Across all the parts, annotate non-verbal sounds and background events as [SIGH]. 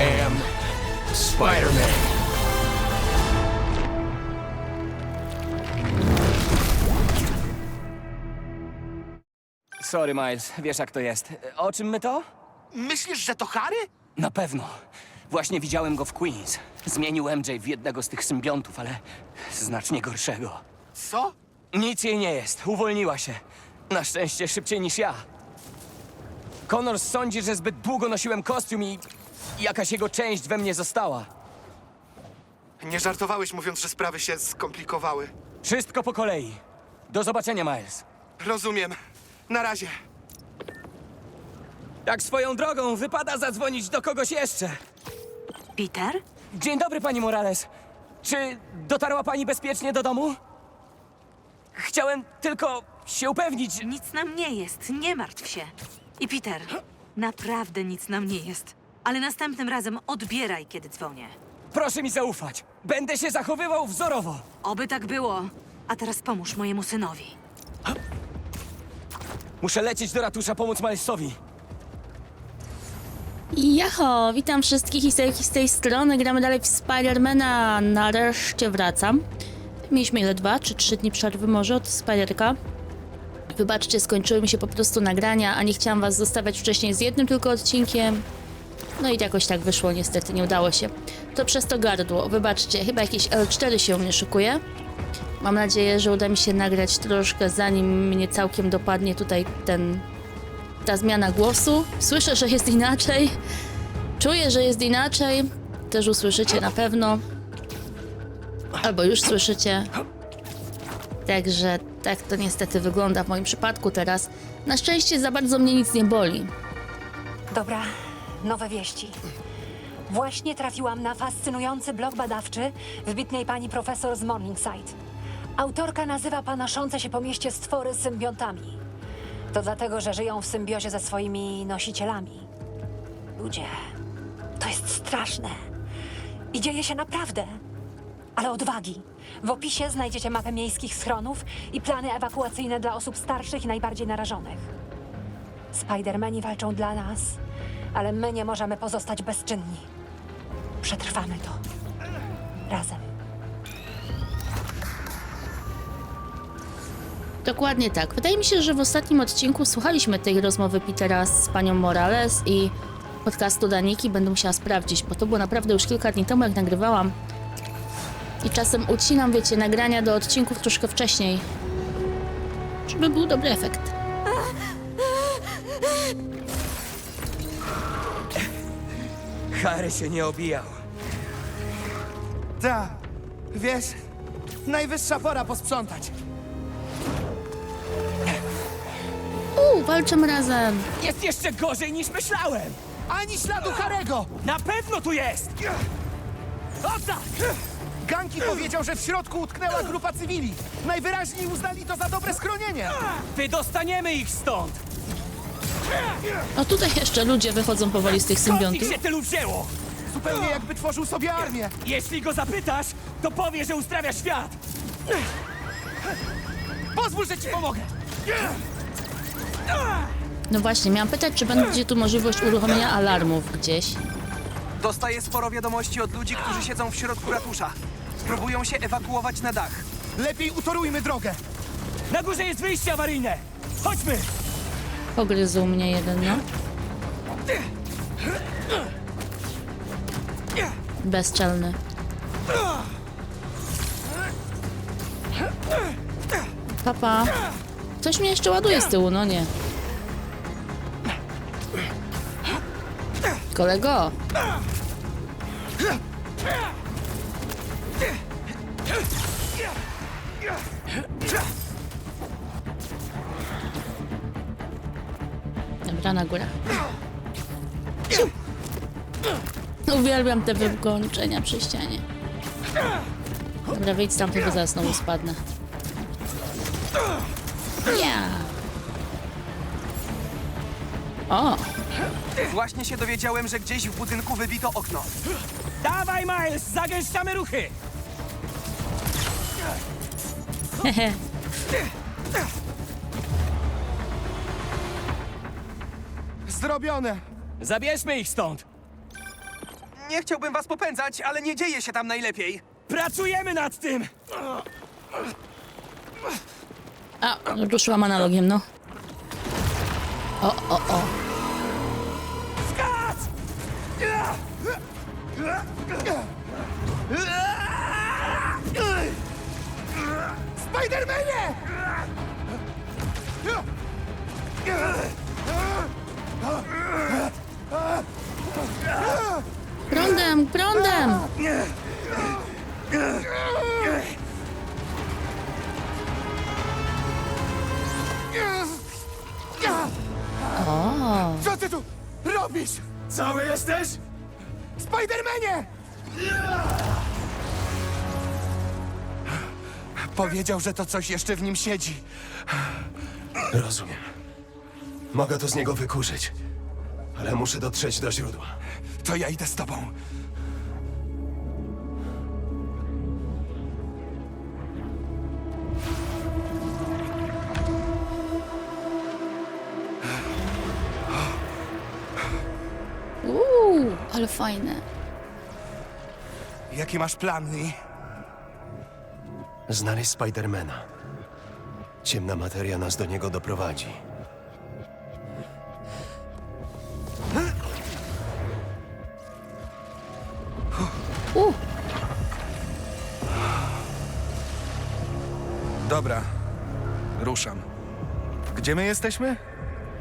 am Spider-Man. Sorry, Miles, wiesz jak to jest. O czym my to? Myślisz, że to Harry? Na pewno. Właśnie widziałem go w Queens. Zmienił MJ w jednego z tych symbiontów, ale znacznie gorszego. Co? Nic jej nie jest. Uwolniła się. Na szczęście szybciej niż ja. Connors sądzi, że zbyt długo nosiłem kostium i jakaś jego część we mnie została. Nie żartowałeś mówiąc, że sprawy się skomplikowały. Wszystko po kolei. Do zobaczenia, Miles. Rozumiem. Na razie. Tak swoją drogą, wypada zadzwonić do kogoś jeszcze. Peter? Dzień dobry, pani Morales. Czy dotarła pani bezpiecznie do domu? Chciałem tylko się upewnić. Nic nam nie jest, nie martw się. I Peter, naprawdę nic nam nie jest. Ale następnym razem odbieraj, kiedy dzwonię. Proszę mi zaufać. Będę się zachowywał wzorowo. Oby tak było. A teraz pomóż mojemu synowi. Muszę lecieć do ratusza pomóc Milesowi. Jaho, witam wszystkich i z tej strony. Gramy dalej w Spidermana. Nareszcie wracam. Mieliśmy ile? Dwa czy trzy dni przerwy może od Spiderka. Wybaczcie, skończyły mi się po prostu nagrania, a nie chciałam was zostawiać wcześniej z jednym tylko odcinkiem. No i jakoś tak wyszło, niestety nie udało się. To przez to gardło. Wybaczcie, chyba jakieś L4 się mnie szykuje. Mam nadzieję, że uda mi się nagrać troszkę, zanim mnie całkiem dopadnie tutaj ten ta zmiana głosu. Słyszę, że jest inaczej. Czuję, że jest inaczej. Też usłyszycie na pewno. Albo już słyszycie. Także tak to niestety wygląda w moim przypadku teraz. Na szczęście za bardzo mnie nic nie boli. Dobra, nowe wieści. Właśnie trafiłam na fascynujący blog badawczy wybitnej pani profesor z Morningside. Autorka nazywa panoszące się po mieście stwory symbiontami. To dlatego, że żyją w symbiozie ze swoimi nosicielami. Ludzie, to jest straszne. I dzieje się naprawdę. Ale odwagi. W opisie znajdziecie mapę miejskich schronów i plany ewakuacyjne dla osób starszych i najbardziej narażonych. Spidermani walczą dla nas, ale my nie możemy pozostać bezczynni. Przetrwamy to. Razem. Dokładnie tak. Wydaje mi się, że w ostatnim odcinku słuchaliśmy tej rozmowy Petera z panią Morales i podcastu Daniki. Będę musiała sprawdzić, bo to było naprawdę już kilka dni temu, jak nagrywałam. I czasem ucinam, wiecie, nagrania do odcinków troszkę wcześniej, żeby był dobry efekt. Harry się nie obijał. Ta, wiesz, najwyższa pora posprzątać. Uuu, walczymy razem. Jest jeszcze gorzej niż myślałem. Ani śladu Harego! Na pewno tu jest! Oddaj! Ganki powiedział, że w środku utknęła grupa cywili. Najwyraźniej uznali to za dobre schronienie. Wydostaniemy ich stąd! O, tutaj jeszcze ludzie wychodzą powoli z tych Skąd ich symbiontów. się tylu wzięło? Zupełnie jakby tworzył sobie armię. Jeśli go zapytasz, to powie, że uzdrawia świat. Pozwól, że ci pomogę. No właśnie, miałam pytać, czy będzie tu możliwość uruchomienia alarmów gdzieś. Dostaję sporo wiadomości od ludzi, którzy siedzą w środku ratusza. Próbują się ewakuować na dach. Lepiej utorujmy drogę. Na górze jest wyjście awaryjne. Chodźmy! Pogryzł mnie jeden, no. Bezczelny. Papa. Coś mnie jeszcze ładuje z tyłu, no nie. Kolego. Dobra, na górę. Uwielbiam te wykończenia przy ścianie. Dobra, wyjdź stamtąd, bo zaraz znowu spadnę. Ja. O, Właśnie się dowiedziałem, że gdzieś w budynku wybito okno. Dawaj, Miles, zagęszczamy ruchy! hehe. [LAUGHS] Zrobione. Zabierzmy ich stąd. Nie chciałbym was popędzać, ale nie dzieje się tam najlepiej. Pracujemy nad tym! A, ruszyłam analogiem, no. O, o, o. Skacz! Spidermanie! Prądem, prądem! O, Co ty tu robisz? Cały jesteś? Spidermanie! Powiedział, że to coś jeszcze w nim siedzi. Rozumiem. Mogę to z niego wykurzyć. Ale muszę dotrzeć do źródła. To ja idę z tobą. uuu, ale fajne. Jaki masz plan, Lee? Znaleźć Spidermana. Ciemna materia nas do niego doprowadzi. Dobra, ruszam. Gdzie my jesteśmy?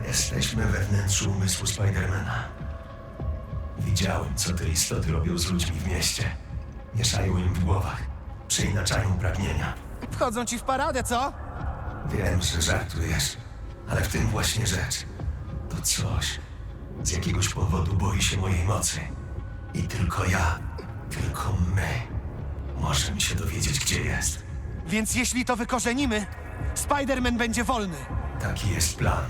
Jesteśmy we wnętrzu umysłu Spidermana. Widziałem, co te istoty robią z ludźmi w mieście. Mieszają im w głowach. Przeinaczają pragnienia. Wchodzą ci w paradę, co? Wiem, że żartujesz, ale w tym właśnie rzecz. To coś. Z jakiegoś powodu boi się mojej mocy. I tylko ja, tylko my, możemy się dowiedzieć, gdzie jest. Więc jeśli to wykorzenimy, Spiderman będzie wolny. Taki jest plan.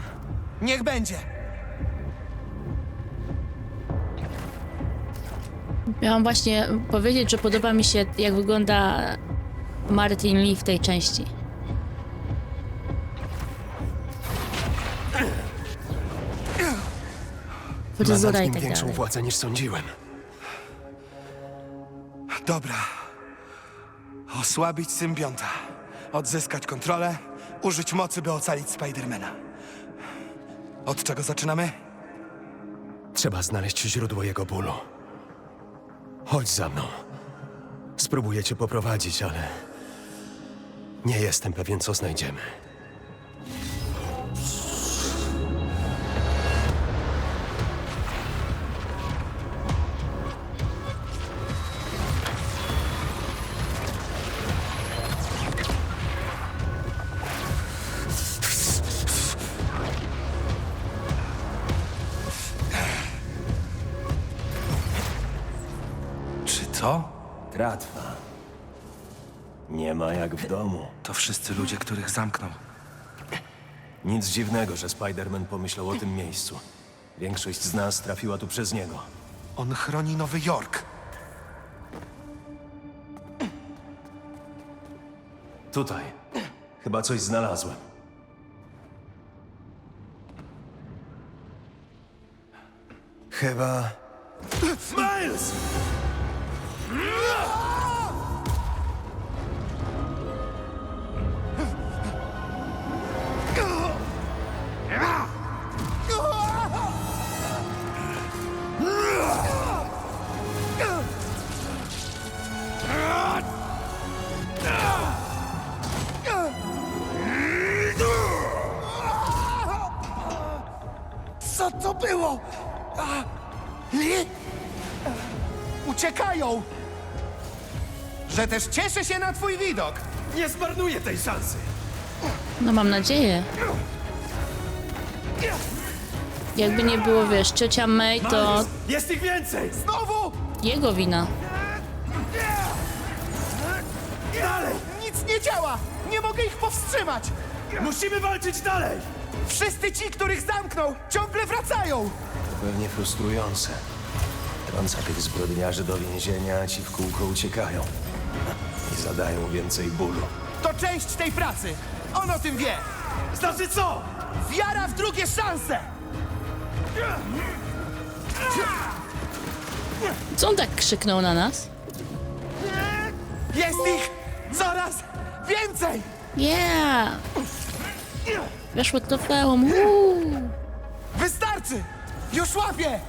Niech będzie. miałam właśnie powiedzieć, że podoba mi się, jak wygląda Martin Lee w tej części. Ma Fryzura nad i nim tak większą dalej. władzę niż sądziłem. Dobra. Osłabić symbionta. Odzyskać kontrolę. Użyć mocy, by ocalić Spidermana. Od czego zaczynamy? Trzeba znaleźć źródło jego bólu. Chodź za mną. Spróbuję cię poprowadzić, ale nie jestem pewien, co znajdziemy. Tratwa. Nie ma jak w domu. To wszyscy ludzie, których zamknął. Nic dziwnego, że Spider-Man pomyślał o tym miejscu. Większość z nas trafiła tu przez niego. On chroni Nowy Jork. Tutaj. Chyba coś znalazłem. Chyba... Miles! Yeah! Że też cieszę się na twój widok! Nie zmarnuję tej szansy! No mam nadzieję. Jakby nie było, wiesz, ciocia May to Jest ich więcej! Znowu! jego wina. Dalej! Nic nie działa! Nie mogę ich powstrzymać! Musimy walczyć dalej! Wszyscy ci, których zamknął, ciągle wracają! Pewnie frustrujące. Trąca tych zbrodniarzy do więzienia, a ci w kółko uciekają. I zadają więcej bólu. To część tej pracy! On o tym wie! Znaczy co? Wiara w drugie szanse! Co on tak krzyknął na nas? Jest ich coraz więcej! Yeah! Weszło trofeum. Uuu. Wystarczy! Już łapię!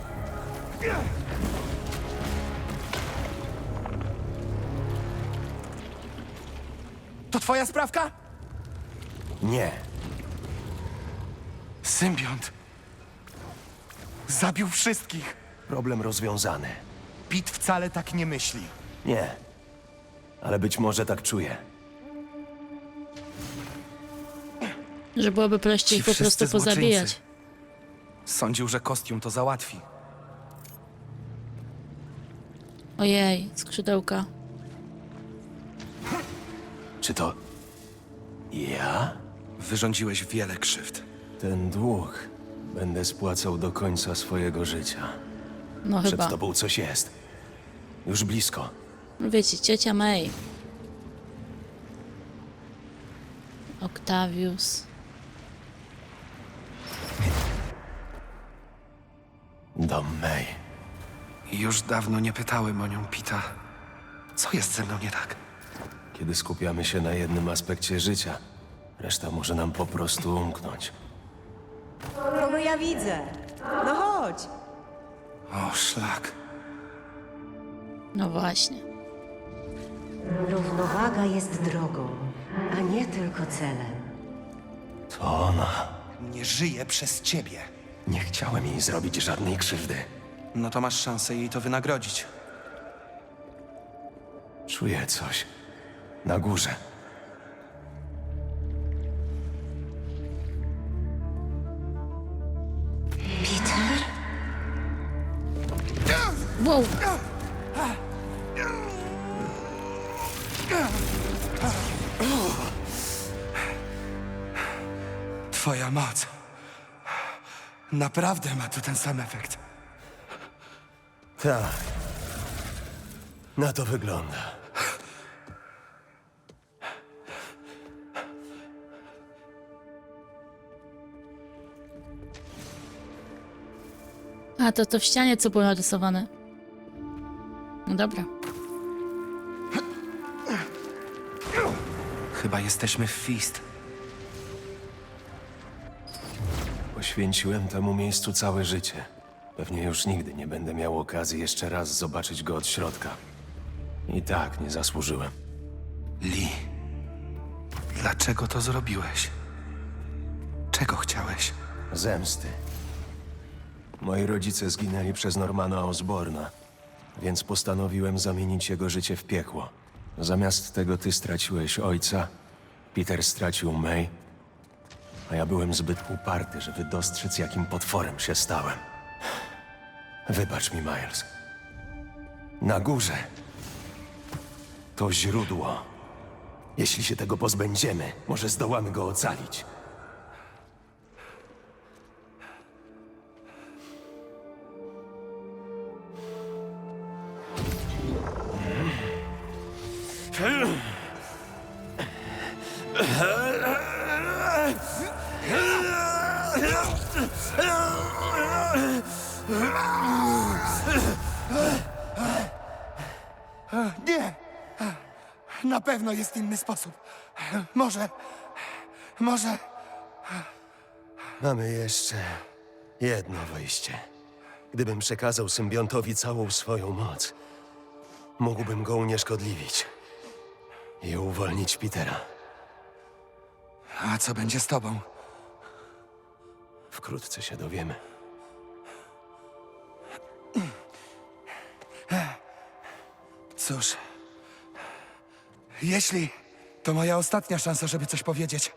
To twoja sprawka? Nie. Symbiont. Zabił wszystkich. Problem rozwiązany. Pit wcale tak nie myśli. Nie. Ale być może tak czuję. Że byłoby prościej Ci po prostu pozabijać. złoczyńcy. Sądził, że kostium to załatwi. Ojej, skrzydełka. Czy to... Ja? Wyrządziłeś wiele krzywd. Ten dług będę spłacał do końca swojego życia. No Przed chyba. tobą coś jest. Już blisko. Wiecie, ciocia May. Octavius. Dom May. Już dawno nie pytałem o nią Pita. Co jest ze mną nie tak? Kiedy skupiamy się na jednym aspekcie życia, reszta może nam po prostu umknąć. Kogo ja widzę? No chodź. O, szlak. No właśnie. Równowaga jest drogą, a nie tylko celem. To ona. Nie żyje przez ciebie. Nie chciałem jej zrobić żadnej krzywdy. No to masz szansę jej to wynagrodzić. Czuję coś. Na górze. Peter? Wow! Twoja moc. Naprawdę ma tu ten sam efekt. Tak. Na to wygląda. A to to w ścianie co było narysowane. No dobra. Chyba jesteśmy w Fist. Poświęciłem temu miejscu całe życie. Pewnie już nigdy nie będę miał okazji jeszcze raz zobaczyć go od środka. I tak nie zasłużyłem. Lee, dlaczego to zrobiłeś? Czego chciałeś? Zemsty. Moi rodzice zginęli przez Normana Osborna, więc postanowiłem zamienić jego życie w piekło. Zamiast tego ty straciłeś ojca, Peter stracił May, a ja byłem zbyt uparty, żeby dostrzec, jakim potworem się stałem. Wybacz mi, Miles. Na górze to źródło. Jeśli się tego pozbędziemy, może zdołamy go ocalić. Nie! Na pewno jest inny sposób. Może. Może. Mamy jeszcze jedno wyjście. Gdybym przekazał symbiontowi całą swoją moc, mógłbym go unieszkodliwić i uwolnić Petera. A co będzie z tobą? Wkrótce się dowiemy. Cóż. Jeśli to moja ostatnia szansa, żeby coś powiedzieć.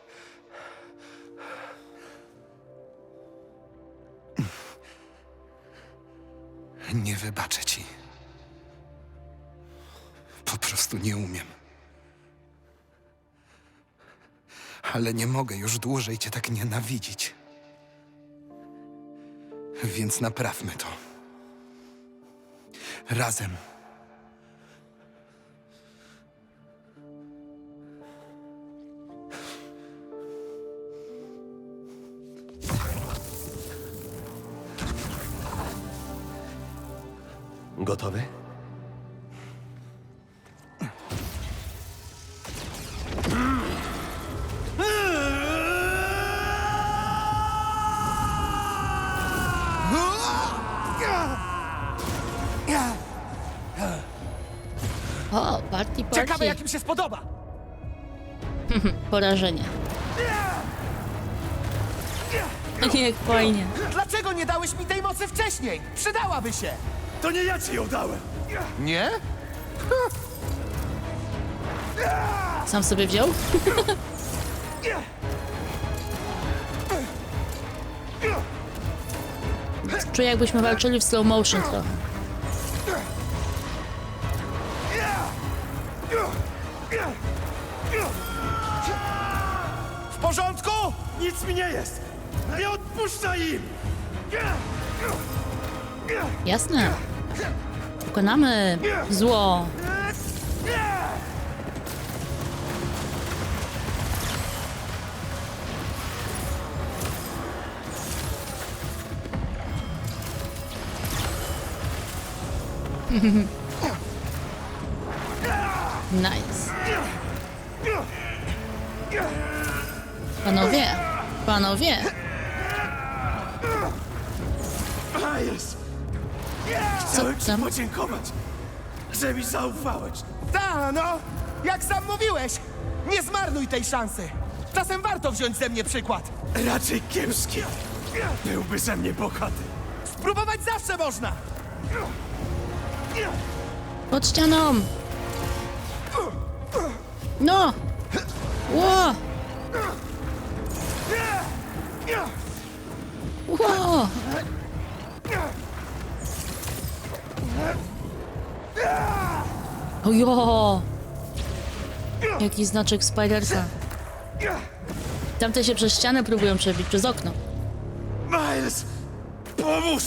Nie wybaczę ci. Po prostu nie umiem. Ale nie mogę już dłużej cię tak nienawidzić. Więc naprawmy to. Razem. O, party, Ciekawe, party. jak im się spodoba. Porażenie. [LAUGHS] Jak fajnie. Dlaczego nie dałeś mi tej mocy wcześniej? Przydałaby się. To nie ja ci ją dałem! Nie? [LAUGHS] Sam sobie wziął? [LAUGHS] Czuję jakbyśmy walczyli w slow motion trochę. Mi nie jest! Nie odpuszczaj im! Jasne. Pokonamy zło. Nice. Panowie, panowie. Miles! Co tam? podziękować, że mi zaufałeś. Ta, no. Jak sam mówiłeś, nie zmarnuj tej szansy. Czasem warto wziąć ze mnie przykład. Raczej kiepski. Byłby ze mnie bogaty. Spróbować zawsze można. Pod ścianą! No! Ojo! Jaki znaczek Spiderka. Tamte się przez ścianę próbują przebić, przez okno. Miles! Pomóż!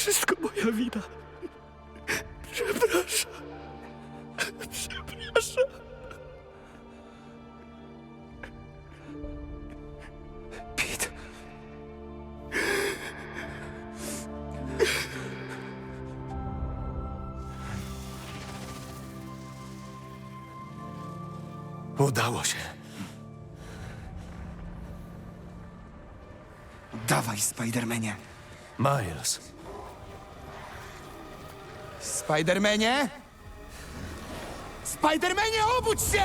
Wszystko moja wina. Spidermanie? Spidermanie, obudź się!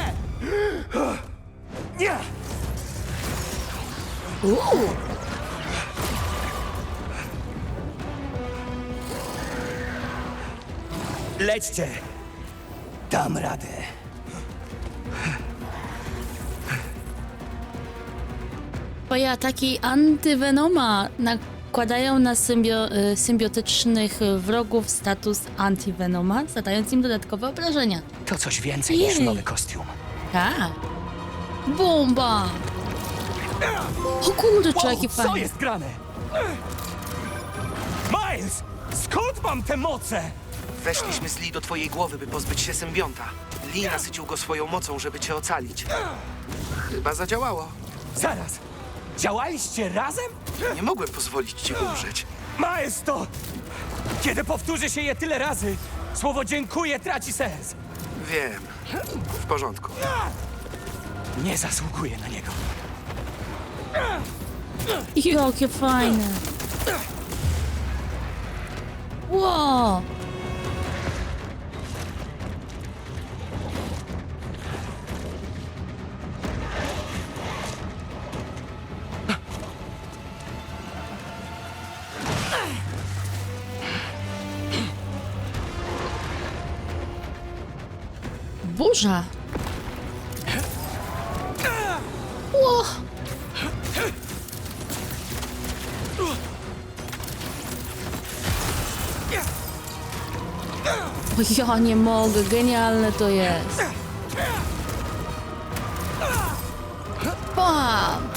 Nie! Lećcie! Dam radę. Twoje ataki antyvenoma nakładają na symbio, y, symbiotycznych wrogów status antyvenoma, zadając im dodatkowe obrażenia. To coś więcej Jej. niż nowy kostium. Tak. Bomba! O kurczę, jaki co fajny. jest grane? Miles! Skąd mam te moce? Weszliśmy z Lee do twojej głowy, by pozbyć się symbionta. Lee nasycił go swoją mocą, żeby cię ocalić. Chyba zadziałało. Zaraz! Działaliście razem? Nie mogłem pozwolić ci umrzeć. Miles to... Kiedy powtórzy się je tyle razy, słowo dziękuję traci sens. Wiem. W porządku. Nie zasługuję na niego. Jakie fajne. Wow! Burza! Ło! O, ja nie mogę, genialne to jest. Bam!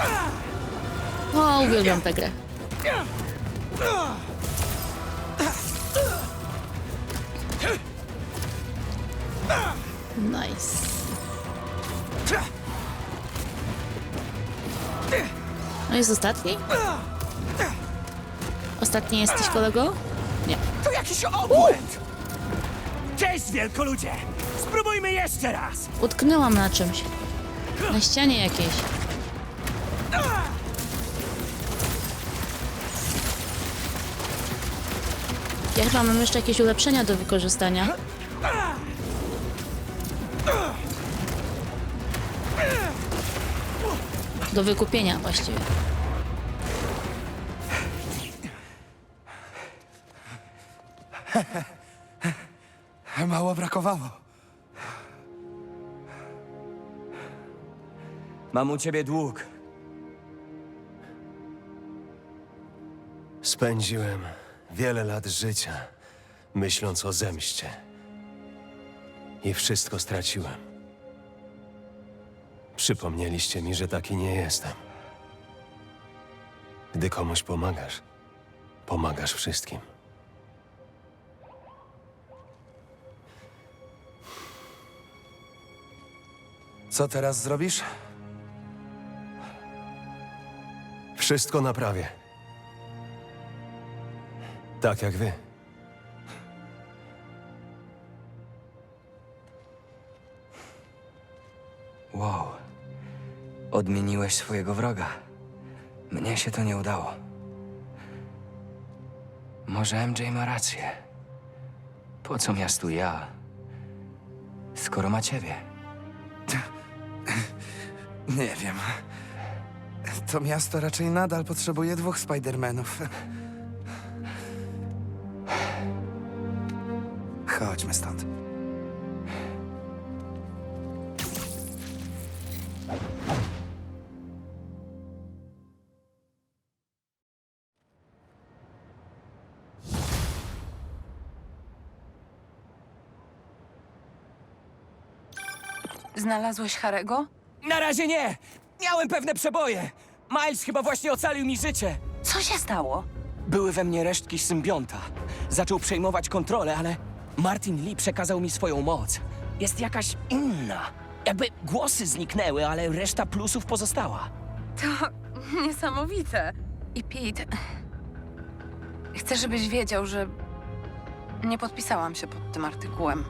O, uwielbiam tę grę. Nice. No jest ostatni? Ostatni jesteś, kolego? Nie. To jakiś obłęd! Cześć, wielkoludzie! Spróbujmy jeszcze raz! Utknęłam na czymś. Na ścianie jakiejś. Ja chyba mam jeszcze jakieś ulepszenia do wykorzystania. Do wykupienia właściwie. Mało brakowało. Mam u ciebie dług. Spędziłem wiele lat życia, myśląc o zemście. I wszystko straciłem. Przypomnieliście mi, że taki nie jestem. Gdy komuś pomagasz, pomagasz wszystkim. Co teraz zrobisz? Wszystko naprawię. Tak jak wy. Odmieniłeś swojego wroga. Mnie się to nie udało. Może MJ ma rację. Po co miastu ja, skoro ma ciebie? [LAUGHS] Nie wiem. To miasto raczej nadal potrzebuje dwóch Spidermanów. Chodźmy stąd. Znalazłeś Harego? Na razie nie! Miałem pewne przeboje! Miles chyba właśnie ocalił mi życie. Co się stało? Były we mnie resztki symbionta. Zaczął przejmować kontrolę, ale Martin Lee przekazał mi swoją moc. Jest jakaś inna. Jakby głosy zniknęły, ale reszta plusów pozostała. To niesamowite. I Pete, chcę, żebyś wiedział, że nie podpisałam się pod tym artykułem.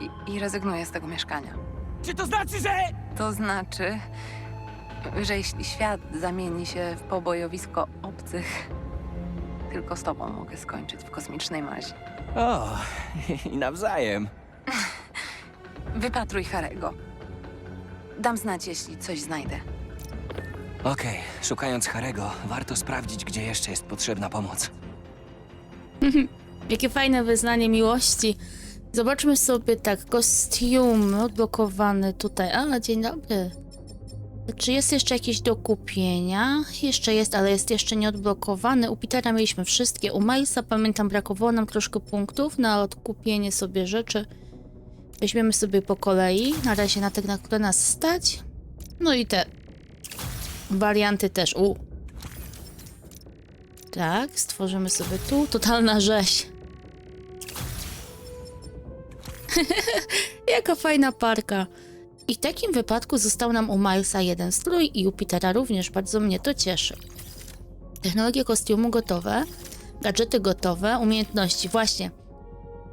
I, I rezygnuję z tego mieszkania. Czy to znaczy, że... To znaczy, że jeśli świat zamieni się w pobojowisko obcych, tylko z tobą mogę skończyć w kosmicznej mazi. O, i nawzajem. [LAUGHS] Wypatruj Harego. Dam znać, jeśli coś znajdę. Okej, szukając Harego, warto sprawdzić, gdzie jeszcze jest potrzebna pomoc. [LAUGHS] Jakie fajne wyznanie miłości. Zobaczmy sobie tak, kostium odblokowany tutaj. A, dzień dobry. Czy jest jeszcze jakieś do kupienia? Jeszcze jest, ale jest jeszcze nieodblokowany. U Petera mieliśmy wszystkie. U Milesa, pamiętam, brakowało nam troszkę punktów na odkupienie sobie rzeczy. Weźmiemy sobie po kolei. Na razie na te, na które nas stać. No i te warianty też. U. Tak, stworzymy sobie tu. Totalna rzeź. [LAUGHS] Jaka fajna parka. I w takim wypadku został nam u Milesa jeden strój i u Petera również. Bardzo mnie to cieszy. Technologie kostiumu gotowe. Gadżety gotowe. Umiejętności. Właśnie.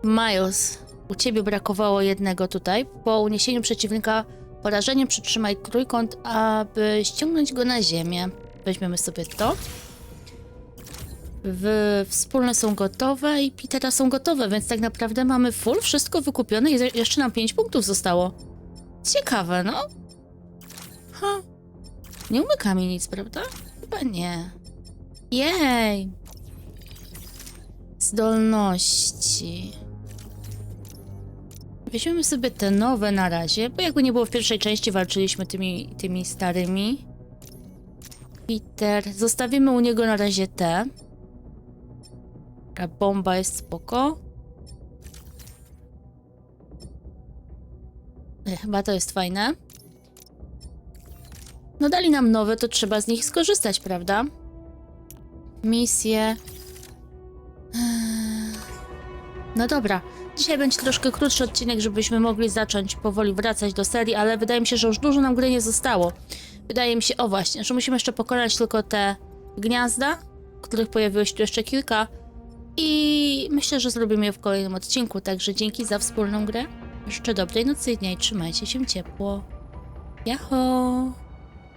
Miles, u ciebie brakowało jednego tutaj. Po uniesieniu przeciwnika porażeniem przytrzymaj trójkąt, aby ściągnąć go na ziemię. Weźmiemy sobie to. W, wspólne są gotowe i Petera są gotowe, więc tak naprawdę mamy full, wszystko wykupione i ze- jeszcze nam 5 punktów zostało. Ciekawe, no. Ha. Nie umyka mi nic, prawda? Chyba nie. Jej. Zdolności. Weźmiemy sobie te nowe na razie, bo jakby nie było w pierwszej części, walczyliśmy tymi, tymi starymi. Peter. Zostawimy u niego na razie te. Ta bomba jest spoko. E, Chyba to jest fajne. No dali nam nowe, to trzeba z nich skorzystać, prawda? Misje. Eee. No dobra, dzisiaj będzie troszkę krótszy odcinek, żebyśmy mogli zacząć powoli wracać do serii, ale wydaje mi się, że już dużo nam gry nie zostało. Wydaje mi się, o właśnie, że musimy jeszcze pokonać tylko te gniazda, których pojawiło się tu jeszcze kilka i myślę, że zrobimy je w kolejnym odcinku, także dzięki za wspólną grę. Jeszcze dobrej nocy i dnia i trzymajcie się ciepło. Jaho!